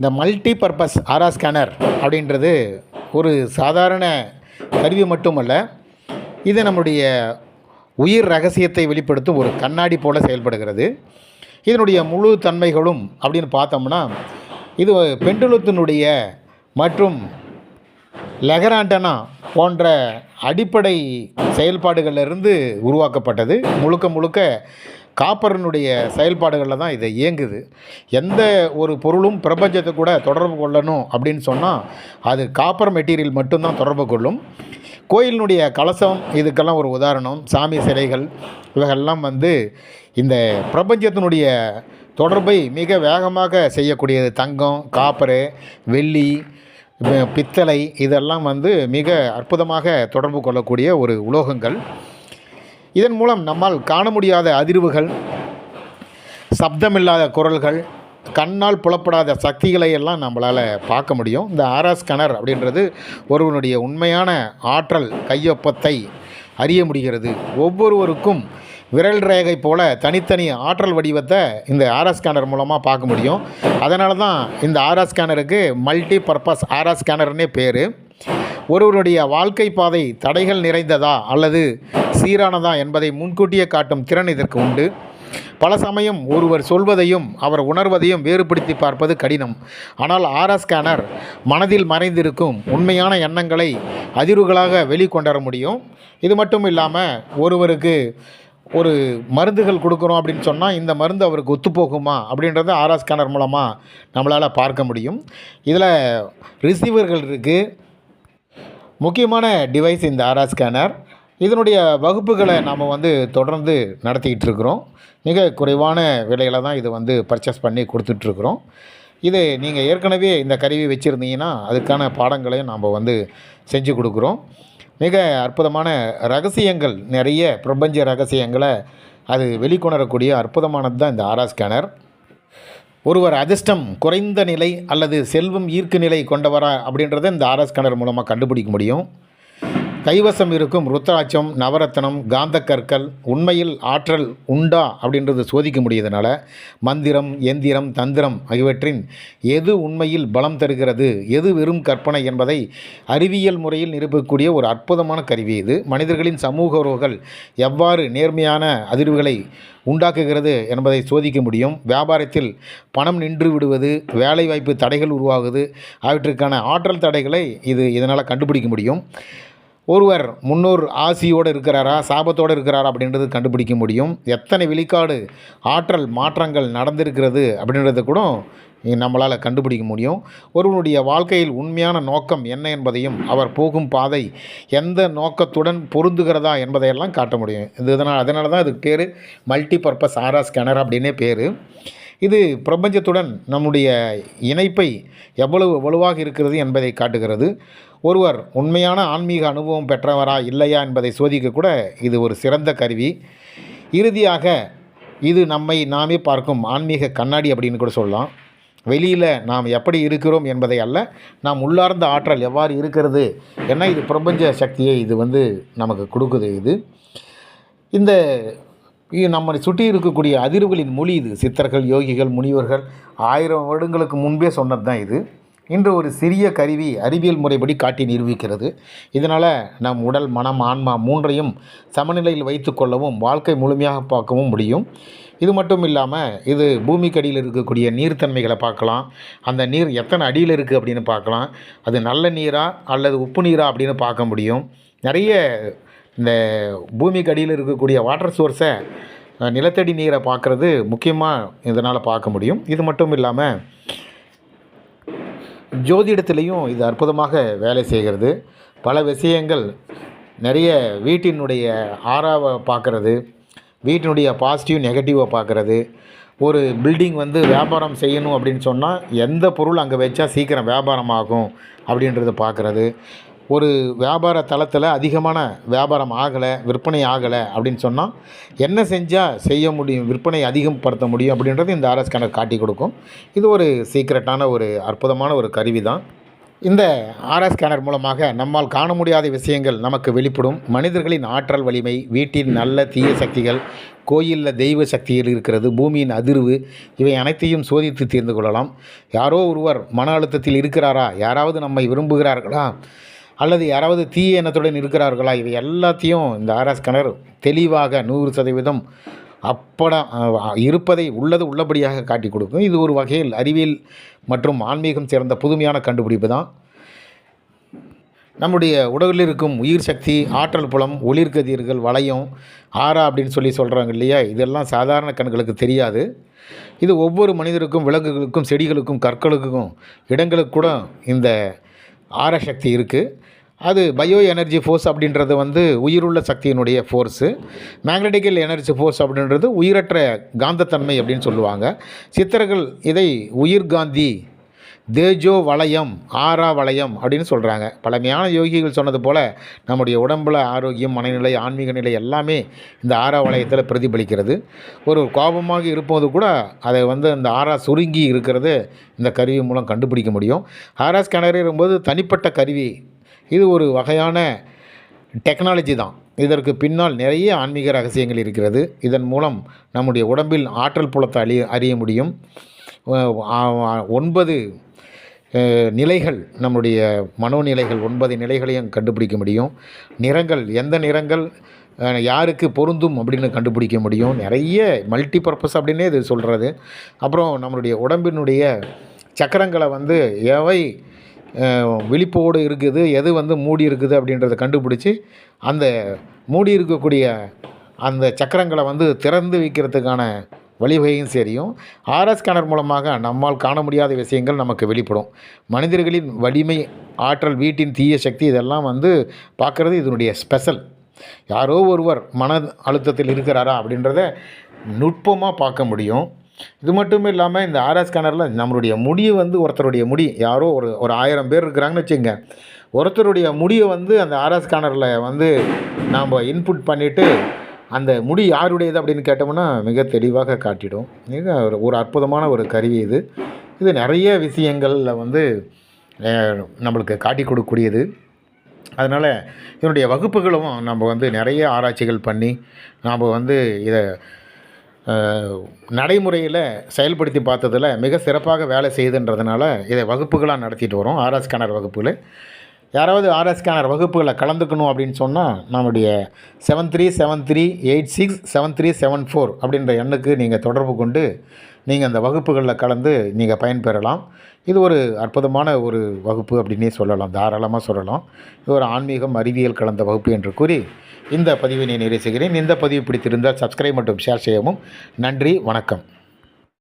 இந்த multi purpose ஆரா scanner அப்படின்றது ஒரு சாதாரண கருவி மட்டுமல்ல இது நம்முடைய உயிர் ரகசியத்தை வெளிப்படுத்தும் ஒரு கண்ணாடி போல செயல்படுகிறது. இதனுடைய முழு தன்மைகளும் அப்படின்னு பார்த்தோம்னா இது பெண்டுலத்தினுடைய மற்றும் லெகராண்டனா போன்ற அடிப்படை செயல்பாடுகளிலிருந்து உருவாக்கப்பட்டது. முழுக்க முழுக்க காப்பரனுடைய செயல்பாடுகளில் தான் இதை இயங்குது. எந்த ஒரு பொருளும் பிரபஞ்சத்தை கூட தொடர்பு கொள்ளணும் அப்படின்னு சொன்னால் அது காப்பர் மெட்டீரியல் மட்டும்தான் தொடர்பு கொள்ளும். கோயிலினுடைய கலசம் இதுக்கெல்லாம் ஒரு உதாரணம். சாமி சிலைகள் இவைகள்லாம் வந்து இந்த பிரபஞ்சத்தினுடைய தொடர்பை மிக வேகமாக செய்யக்கூடியது. தங்கம் காப்பரு வெள்ளி பித்தளை இதெல்லாம் வந்து மிக அற்புதமாக தொடர்பு கொள்ளக்கூடிய ஒரு உலோகங்கள். இதன் மூலம் நம்மால் காண முடியாத அதிர்வுகள் சப்தமில்லாத குரல்கள் கண்ணால் புலப்படாத சக்திகளை எல்லாம் நம்மளால் பார்க்க முடியும். இந்த ஆர்எஸ் ஸ்கேனர் அப்படின்றது ஒருவனுடைய உண்மையான ஆற்றல் கையொப்பத்தை அறிய முடிகிறது. ஒவ்வொருவருக்கும் விரல் ரேகை போல தனித்தனி ஆற்றல் வடிவத்தை இந்த ஆர்எஸ் ஸ்கேனர் மூலமாக பார்க்க முடியும். அதனால தான் இந்த ஆர்எஸ் ஸ்கேனருக்கு மல்டி பர்பஸ் ஆர்எஸ் ஸ்கேனர்னே பேர். ஒருவருடைய வாழ்க்கை பாதை தடைகள் நிறைந்ததா அல்லது சீரானதா என்பதை முன்கூட்டியே காட்டும் திறன் இதற்கு உண்டு. பல சமயம் ஒருவர் சொல்வதையும் அவர் உணர்வதையும் வேறுபடுத்தி பார்ப்பது கடினம். ஆனால் ஆர்எஸ் ஸ்கேனர் மனதில் மறைந்திருக்கும் உண்மையான எண்ணங்களை அதிர்வுகளாக வெளிக்கொண்டர முடியும். இது மட்டும் இல்லாமல் ஒருவருக்கு ஒரு மருந்துகள் கொடுக்குறோம் அப்படின்னு சொன்னால் இந்த மருந்து அவருக்கு ஒத்துப்போகுமா அப்படின்றத ஆர்எஸ் ஸ்கேனர் மூலமாக நம்மளால் பார்க்க முடியும். இதில் ரிசீவர்கள் இருக்குது முக்கியமான டிவைஸ் இந்த ஆர்ஆர் ஸ்கேனர் இதனுடைய வகுப்புகளை நாம் வந்து தொடர்ந்து நடத்திக்கிட்டு இருக்கிறோம் மிக குறைவான விலையில் தான் இது வந்து பர்ச்சேஸ் பண்ணி கொடுத்துட்ருக்குறோம் இது நீங்கள் ஏற்கனவே இந்த கருவி வச்சுருந்தீங்கன்னா அதுக்கான பாடங்களையும் நாம் வந்து செஞ்சு கொடுக்குறோம். மிக அற்புதமான ரகசியங்கள் நிறைய பிரபஞ்ச ரகசியங்களை அது வெளிக்கொணரக்கூடிய அற்புதமானது தான் இந்த ஆரா ஸ்கேனர் ஒருவர் அதிர்ஷ்டம் குறைந்த நிலை அல்லது செல்வம் ஈர்க்கு நிலை கொண்டவரா அப்படின்றத இந்த ஆர்எஸ் ஸ்கேனர் மூலமாக கண்டுபிடிக்க முடியும். கைவசம் இருக்கும் ருத்ராட்சம் நவரத்தனம் காந்தக்கற்கள் உண்மையில் ஆற்றல் உண்டா அப்படின்றது சோதிக்க முடியதனால மந்திரம் எந்திரம் தந்திரம் ஆகியவற்றின் எது உண்மையில் பலம் தருகிறது எது வெறும் கற்பனை என்பதை அறிவியல் முறையில் நிரூபிக்கக்கூடிய ஒரு அற்புதமான கருவி இது. மனிதர்களின் சமூக உறவுகள் எவ்வாறு நேர்மையான அதிர்வுகளை உண்டாக்குகிறது என்பதை சோதிக்க முடியும். வியாபாரத்தில் பணம் நின்று விடுவது வேலைவாய்ப்பு தடைகள் உருவாகுது அவற்றுக்கான ஆற்றல் தடைகளை இது இதனால் கண்டுபிடிக்க முடியும். ஒருவர் முன்னோர் ஆசியோடு இருக்கிறாரா சாபத்தோடு இருக்கிறாரா அப்படின்றது கண்டுபிடிக்க முடியும். எத்தனை விழுக்காடு ஆற்றல் மாற்றங்கள் நடந்திருக்கிறது அப்படின்றத கூட நம்மளால் கண்டுபிடிக்க முடியும். ஒருவனுடைய வாழ்க்கையில் உண்மையான நோக்கம் என்ன என்பதையும் அவர் போகும் பாதை எந்த நோக்கத்துடன் பொருந்துகிறதா என்பதையெல்லாம் காட்ட முடியும். இது இதனால் அதனால தான் இதுக்கு பேர் மல்டி பர்பஸ் ஆரா ஸ்கேனர் அப்படின்னே பேர். இது பிரபஞ்சத்துடன் நம்முடைய இணைப்பை எவ்வளவு வலுவாக இருக்கிறது என்பதை காட்டுகிறது. ஒருவர் உண்மையான ஆன்மீக அனுபவம் பெற்றவரா இல்லையா என்பதை சோதிக்க கூட இது ஒரு சிறந்த கருவி. இறுதியாக இது நம்மை நாமே பார்க்கும் ஆன்மீக கண்ணாடி அப்படின்னு கூட சொல்லலாம். வெளியில் நாம் எப்படி இருக்கிறோம் என்பதை அல்ல நாம் உள்ளார்ந்த ஆற்றல் எவ்வாறு இருக்கிறது ஏன்னா இது பிரபஞ்ச சக்தியை இது வந்து நமக்கு கொடுக்குது இது. இந்த நம்மை சுற்றி இருக்கக்கூடிய அதிர்வுகளின் மொழி இது. சித்தர்கள் யோகிகள் முனிவர்கள் ஆயிரம் வருடங்களுக்கு முன்பே சொன்னது தான் இது. இன்று ஒரு சிறிய கருவி அறிவியல் முறைப்படி காட்டி நிரூபிக்கிறது. இதனால் நம் உடல் மனம் ஆன்மா மூன்றையும் சமநிலையில் வைத்துக்கொள்ளவும் வாழ்க்கை முழுமையாக பார்க்கவும் முடியும். இது மட்டும் இல்லாமல் இது பூமிக்கடியில் இருக்கக்கூடிய நீர்த்தன்மைகளை பார்க்கலாம். அந்த நீர் எத்தனை அடியில் இருக்குது அப்படின்னு பார்க்கலாம். அது நல்ல நீரா அல்லது உப்பு நீரா அப்படின்னு பார்க்க முடியும். நிறைய இந்த பூமிக்கு அடியில் இருக்கக்கூடிய வாட்டர் சோர்ஸை நிலத்தடி நீரை பார்க்குறது முக்கியமாக இதனால் பார்க்க முடியும். இது மட்டும் இல்லாமல் ஜோதிடத்திலையும் இது அற்புதமாக வேலை செய்கிறது. பல விஷயங்கள் நிறைய வீட்டினுடைய ஆறாவை பார்க்குறது வீட்டினுடைய பாசிட்டிவ் நெகட்டிவை பார்க்குறது. ஒரு பில்டிங் வந்து வியாபாரம் செய்யணும் அப்படின்னு சொன்னால் எந்த பொருள் அங்கே வச்சா சீக்கிரம் வியாபாரம் ஆகும் அப்படின்றத பார்க்குறது. ஒரு வியாபார தளத்தில் அதிகமான வியாபாரம் ஆகலை விற்பனை ஆகலை அப்படின்னு சொன்னால் என்ன செஞ்சால் செய்ய முடியும் விற்பனை அதிகப்படுத்த முடியும் அப்படின்றது இந்த ஆர்எஸ் கணக்கு காட்டி கொடுக்கும். இது ஒரு சீக்ரெட்டான ஒரு அற்புதமான ஒரு கருவி தான். இந்த ஆர்எஸ் ஸ்கேனர் மூலமாக நம்மால் காண முடியாத விஷயங்கள் நமக்கு வெளிப்படும். மனிதர்களின் ஆற்றல் வலிமை வீட்டின் நல்ல தீய சக்திகள் கோயிலில் தெய்வ சக்திகள் இருக்கிறது பூமியின் அதிர்வு இவை அனைத்தையும் சோதித்து தீர்ந்து கொள்ளலாம். யாரோ ஒருவர் மன அழுத்தத்தில் இருக்கிறாரா? யாராவது நம்மை விரும்புகிறார்களா? அல்லது யாராவது தீய எண்ணத்துடன் இருக்கிறார்களா? இவை எல்லாத்தையும் இந்த ஆர்எஸ் கிணறு தெளிவாக நூறு சதவீதம் அப்படம் இருப்பதை உள்ளது உள்ளபடியாக காட்டி கொடுக்கும். இது ஒரு வகையில் அறிவியல் மற்றும் ஆன்மீகம் சேர்ந்த புதுமையான கண்டுபிடிப்பு தான். நம்முடைய உடலில் இருக்கும் உயிர் சக்தி ஆற்றல் புலம் ஒளிர்கதிர்கள் வளையம் ஆரா அப்படின்னு சொல்லி சொல்கிறாங்க இல்லையா? இதெல்லாம் சாதாரண கண்களுக்கு தெரியாது. இது ஒவ்வொரு மனிதருக்கும் விலங்குகளுக்கும் செடிகளுக்கும் கற்களுக்கும் இடங்களுக்கு கூட இந்த ஆர சக்தி இருக்குது அது பயோ எனர்ஜி ஃபோர்ஸ் அப்படின்றது வந்து உயிருள்ள சக்தியினுடைய ஃபோர்ஸு மேக்னட்டிக்கல் எனர்ஜி ஃபோர்ஸ் அப்படின்றது உயிரற்ற காந்தத்தன்மை அப்படின்னு சொல்லுவாங்க. சித்தர்கள் இதை உயிர்காந்தி தேஜோ வளையம் ஆரா வளையம் அப்படின்னு சொல்கிறாங்க பழமையான யோகிகள் சொன்னது போல் நம்முடைய உடம்புல ஆரோக்கியம் மனநிலை ஆன்மீக நிலை எல்லாமே இந்த ஆரா வளையத்தில் பிரதிபலிக்கிறது. ஒரு கோபமாக இருப்பது கூட அதை வந்து அந்த ஆரா சுருங்கி இருக்கிறது இந்த கருவி மூலம் கண்டுபிடிக்க முடியும். ஆரா ஸ்கேனர் இருக்கும்போது தனிப்பட்ட கருவி இது ஒரு வகையான டெக்னாலஜி தான். இதற்கு பின்னால் நிறைய ஆன்மீக ரகசியங்கள் இருக்கிறது. இதன் மூலம் நம்முடைய உடம்பில் ஆற்றல் புலத்தை அறிய அறிய முடியும். ஒன்பது நிலைகள் நம்முடைய மனோநிலைகள் ஒன்பது நிலைகளையும் கண்டுபிடிக்க முடியும். நிறங்கள் எந்த நிறங்கள் யாருக்கு பொருந்தும் அப்படின்னு கண்டுபிடிக்க முடியும். நிறைய மல்டி பர்பஸ் அப்படின்னே இது சொல்கிறது அப்புறம் நம்மளுடைய உடம்பினுடைய சக்கரங்களை வந்து எவை விழிப்போடு இருக்குது எது வந்து மூடி இருக்குது அப்படின்றத கண்டுபிடிச்சி அந்த மூடி இருக்கக்கூடிய அந்த சக்கரங்களை வந்து திறந்து வைக்கிறதுக்கான வழிவகையும் சரியும். ஆர்எஸ் ஸ்கேனர் மூலமாக நம்மால் காண முடியாத விஷயங்கள் நமக்கு வெளிப்படும். மனிதர்களின் வலிமை ஆற்றல் வீட்டின் தீய சக்தி இதெல்லாம் வந்து பார்க்குறது இதனுடைய ஸ்பெஷல் யாரோ ஒருவர் மன அழுத்தத்தில் இருக்கிறாரா அப்படின்றத நுட்பமாக பார்க்க முடியும். இது மட்டும் இல்லாமல் இந்த ஆர்எஸ் ஸ்கேனரில் நம்மளுடைய முடியை வந்து ஒருத்தருடைய முடி யாரோ ஒரு ஒரு ஆயிரம் பேர் இருக்கிறாங்கன்னு வச்சுங்க ஒருத்தருடைய முடியை வந்து அந்த ஆர்எஸ் ஸ்கேனரில் வந்து நாம் இன்புட் பண்ணிவிட்டு அந்த முடி யாருடையது அப்படின்னு கேட்டோம்னா மிக தெளிவாக காட்டிடும். மிக ஒரு ஒரு அற்புதமான ஒரு கருவி இது. இது நிறைய விஷயங்களில் வந்து நம்மளுக்கு காட்டி கொடுக்கக்கூடியது. அதனால் இதனுடைய வகுப்புகளும் நம்ம வந்து நிறைய ஆராய்ச்சிகள் பண்ணி நாம் வந்து இதை நடைமுறையில் செயல்படுத்தி பார்த்ததில் மிக சிறப்பாக வேலை செய்யுதுன்றதுனால இதை வகுப்புகளாக நடத்திட்டு வரோம். ஆர்எஸ் ஸ்கேனர் வகுப்புகள். யாராவது ஆர்எஸ் ஸ்கேனர் வகுப்புகளை கலந்துக்கணும் அப்படின்னு சொன்னால் நம்முடைய seven three seven three eight six seven three seven four அப்படின்ற எண்ணுக்கு நீங்கள் தொடர்பு கொண்டு நீங்கள் அந்த வகுப்புகளில் கலந்து நீங்கள் பயன்பெறலாம். இது ஒரு அற்புதமான ஒரு வகுப்பு அப்படின்னே சொல்லலாம். தாராளமாக சொல்லலாம். இது ஒரு ஆன்மீகம் அறிவியல் கலந்த வகுப்பு என்று கூறி இந்த பதிவினை நிறைவு செய்கிறேன். இந்த பதிவு பிடித்திருந்தால் சப்ஸ்கிரைப் மற்றும் ஷேர் செய்யவும். நன்றி வணக்கம்.